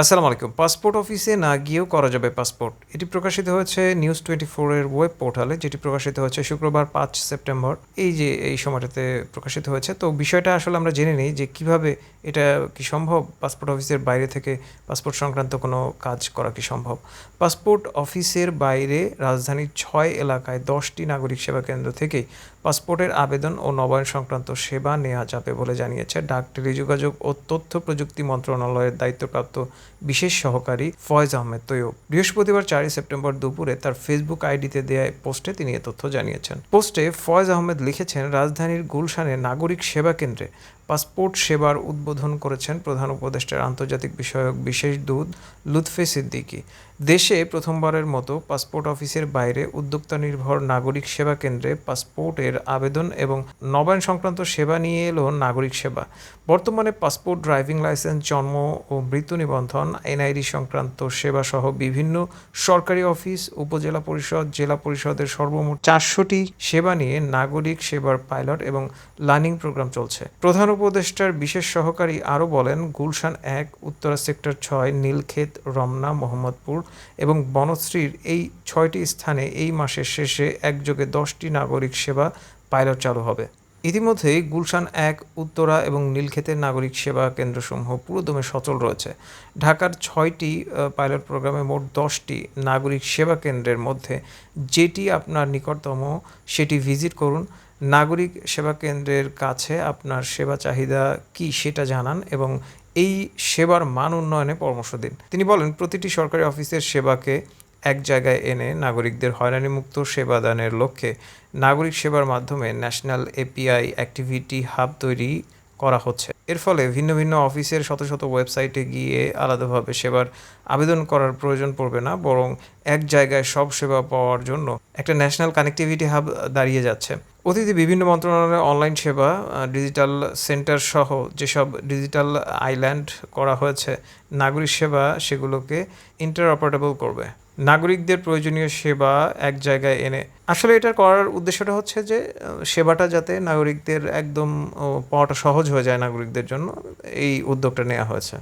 আসসালামু আলাইকুম। পাসপোর্ট অফিসে না গিয়েও করা যাবে পাসপোর্ট। এটি প্রকাশিত হয়েছে নিউজ টোয়েন্টি ফোরের ওয়েব পোর্টালে, যেটি প্রকাশিত হয়েছে শুক্রবার পাঁচ সেপ্টেম্বর। এই যে, এই সময়টাতে প্রকাশিত হয়েছে। তো বিষয়টা আসলে আমরা জেনে নিই যে কীভাবে এটা কি সম্ভব? পাসপোর্ট অফিসের বাইরে থেকে পাসপোর্ট সংক্রান্ত কোনো কাজ করা কি সম্ভব? পাসপোর্ট অফিসের বাইরে রাজধানীর ছয় এলাকায় দশটি নাগরিক সেবা কেন্দ্র থেকেই পাসপোর্টের আবেদন ও নবায়ন সংক্রান্ত সেবা নেওয়া যাবে বলে জানিয়েছে ডাক টেলিযোগাযোগ ও তথ্য প্রযুক্তি মন্ত্রণালয়ের দায়িত্বপ্রাপ্ত বিশেষ সহকারী ফয়েজ আহমেদ। তৈয়ব বৃহস্পতিবার চারই সেপ্টেম্বর দুপুরে তার ফেসবুক আইডিতে দেয়া পোস্টে তিনি এ তথ্য জানিয়েছেন। পোস্টে ফয়েজ আহমেদ লিখেছেন, রাজধানীর গুলশানে নাগরিক সেবা কেন্দ্রে পাসপোর্ট সেবার উদ্বোধন করেছেন প্রধান উপদেষ্টার আন্তর্জাতিক বিষয়ক বিশেষ দূত লুৎফে সিদ্দিকী। দেশে প্রথমবারের মতো পাসপোর্ট অফিসের বাইরে উদ্যোক্তা নির্ভর নাগরিক সেবা কেন্দ্রে পাসপোর্টের আবেদন এবং নবায়ন সংক্রান্ত সেবা নিয়ে এলো নাগরিক সেবা। বর্তমানে পাসপোর্ট ড্রাইভিং লাইসেন্স, জন্ম ও মৃত্যু নিবন্ধন, এনআইডি সংক্রান্ত সেবা সহ বিভিন্ন সরকারি অফিস, উপজেলা পরিষদ, জেলা পরিষদের সর্বমোট চারশোটি সেবা নিয়ে নাগরিক সেবার পাইলট এবং লার্নিং প্রোগ্রাম চলছে। প্রধান উপদেষ্টার বিশেষ সহকারী আরও বলেন, গুলশান এক, উত্তরা সেক্টর ছয়, নীলক্ষেত, রমনা, মোহাম্মদপুর এবং বনশ্রীর এই ছয়টি স্থানে এই মাসের শেষে একযোগে দশটি নাগরিক সেবা পাইলট চালু হবে। ইতিমধ্যেই গুলশান এক, উত্তরা এবং নীলক্ষেতের নাগরিক সেবা কেন্দ্রসমূহ পুরোদমে সচল রয়েছে। ঢাকার ছয়টি পাইলট প্রোগ্রামে মোট দশটি নাগরিক সেবা কেন্দ্রের মধ্যে যেটি আপনার নিকটতম, সেটি ভিজিট করুন। নাগরিক সেবা কেন্দ্রের কাছে আপনার সেবা চাহিদা কি সেটা জানান এবং এই সেবার মান উন্নয়নে পরামর্শ দিন। তিনি বলেন, প্রতিটি সরকারি অফিসের সেবাকে এক জায়গায় এনে নাগরিকদের হয়রানিমুক্ত সেবা দানের লক্ষ্যে নাগরিক সেবার মাধ্যমে ন্যাশনাল এপিআই অ্যাক্টিভিটি হাব তৈরি করা হচ্ছে। এর ফলে ভিন্ন ভিন্ন অফিসের শত শত ওয়েবসাইটে গিয়ে আলাদাভাবে সেবার আবেদন করার প্রয়োজন পড়বে না, বরং এক জায়গায় সব সেবা পাওয়ার জন্য একটা ন্যাশনাল কানেক্টিভিটি হাব দাঁড়িয়ে যাচ্ছে। অতীতে বিভিন্ন মন্ত্রণালয়ের অনলাইন সেবা ডিজিটাল সেন্টার সহ যেসব ডিজিটাল আইল্যান্ড করা হয়েছে, নাগরিক সেবা সেগুলোকে ইন্টারঅপারেটেবল করবে। নাগরিকদের প্রয়োজনীয় সেবা এক জায়গায় এনে আসলে এটা করার উদ্দেশ্যটা হচ্ছে যে সেবাটা যাতে নাগরিকদের একদম পাওয়াটা সহজ হয়ে যায় নাগরিকদের জন্য, এই উদ্যোগটা নেওয়া হয়েছে।